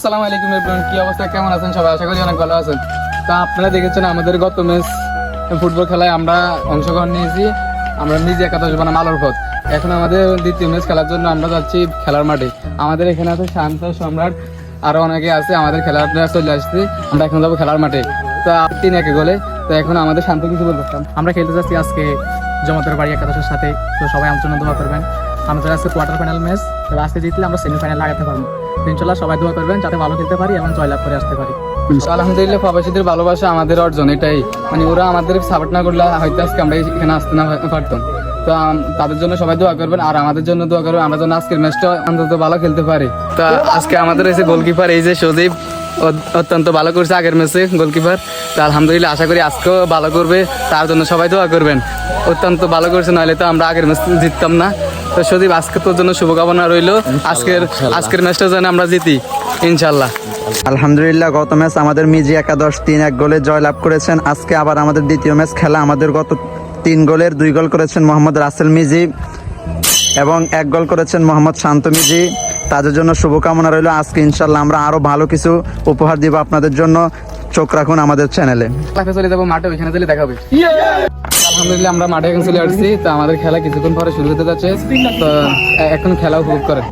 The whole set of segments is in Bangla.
আসসালামু আলাইকুম এভরিওয়ান কি অবস্থা? কেমন আছেন সবাই? আশা করি অনেক ভালো আছেন। তা আপনারা দেখেছেন আমাদের গত ম্যাচ ফুটবল খেলায় আমরা অংশগ্রহণ নিয়েছি। আমরা নিজে একাদশ বানাম আলোর পথ। এখন আমাদের দ্বিতীয় ম্যাচ খেলার জন্য আমরা যাচ্ছি খেলার মাঠে। আমাদের এখানে আছে শান্ত সম্রাট, আরও অনেকে আছে, আমাদের খেলাটা চলে আসছে। আমরা এখন যাব খেলার মাঠে। তা তিন একে গোলে। তো এখন আমাদের শান্ত কিছু বলতে আমরা খেলতে যাচ্ছি আজকে জমাতের বাড়ি একাদশের সাথে। তো সবাই আমার জন্য দোয়া করবেন। আমাদের আজকে কোয়ার্টার ফাইনাল ম্যাচ তো আজকে জিতলে আমরা সেমিফাইনাল লাগাতে পারব। ইনশাল্লাহ সবাই দোয়া করবেন, যাতে ভালো খেলতে পারি এবং জয়লাভ করে আসতে পারি। আলহামদুলিল্লাহ, প্রবাসীদের ভালোবাসা আমাদের অর্জন, এটাই। মানে ওরা আমাদের সাপোর্ট না করলে হয়তো আজকে আমরা এখানে আসতে না পারতাম। তো তাদের জন্য সবাই দোয়া করবেন, আর আমাদের জন্য দোয়া করবেন, আমরা যেন আজকের ম্যাচটা অন্তত ভালো খেলতে পারি। তো, আজকে আমাদের এসে গোলকিপার এই যে সজীব অত্যন্ত ভালো করছে আগের ম্যাচে গোলকিপার তো, আলহামদুলিল্লাহ, আশা করি আজকেও ভালো করবে, তার জন্য সবাই দোয়া করবেন। অত্যন্ত ভালো করছে, নাহলে তো আমরা আগের ম্যাচ জিততাম না। তো সজীব আজকে তোর জন্য শুভকামনা রইল। আজকের আজকের ম্যাচটা যেন আমরা জিতি ইনশাল্লাহ। আলহামদুলিল্লাহ গত ম্যাচ আমাদের মিজি একাদশ তিন এক গোলে জয়লাভ করেছেন। আজকে আবার আমাদের দ্বিতীয় ম্যাচ খেলা। আমাদের গত তিন গোলের দুই গোল করেছেন মোহাম্মদ রাসেল মিজি এবং এক গোল করেছেন মোহাম্মদ শান্ত মিজি। তাদের জন্য শুভকামনা রইল। আজকে ইনশাল্লাহ আমরা আরও ভালো কিছু উপহার দিব আপনাদের জন্য। চোখ রাখুন আমাদের চ্যানেলে। খেলাতে চলে যাব মাঠে ওইখানে চলে দেখাবে আলহামদুলিল্লাহ আমরা মাঠে এখন চলে আসছি তো আমাদের খেলা কিছুক্ষণ পরে শুরু হতে যাচ্ছে তো এখন খেলা উপভোগ করেন।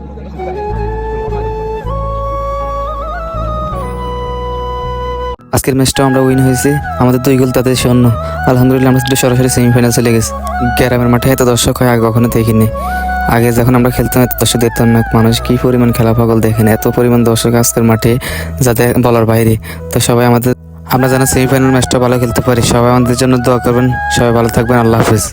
আজকের ম্যাচটাও আমরা উইন হয়েছি আমাদের দুই গোল তাদের শূন্য। আলহামদুলিল্লাহ আমরা সরাসরি সেমিফাইনাল চলে গেছি। গ্রামের মাঠে এত দর্শক হয় আগে কখনো দেখিনি। আগে যখন আমরা খেলতাম, এত দর্শক দেখতাম না, মানুষ কি পরিমাণ খেলা পাগল দেখেন, এত পরিমাণ দর্শক আজকের মাঠে যাতে বলার বাইরে। তো সবাই আমাদের, আমরা যেন সেমিফাইনাল ম্যাচটা ভালো খেলতে পারি, সবাই আমাদের জন্য দোয়া করবেন, সবাই ভালো থাকবেন, আল্লাহ হাফিজ।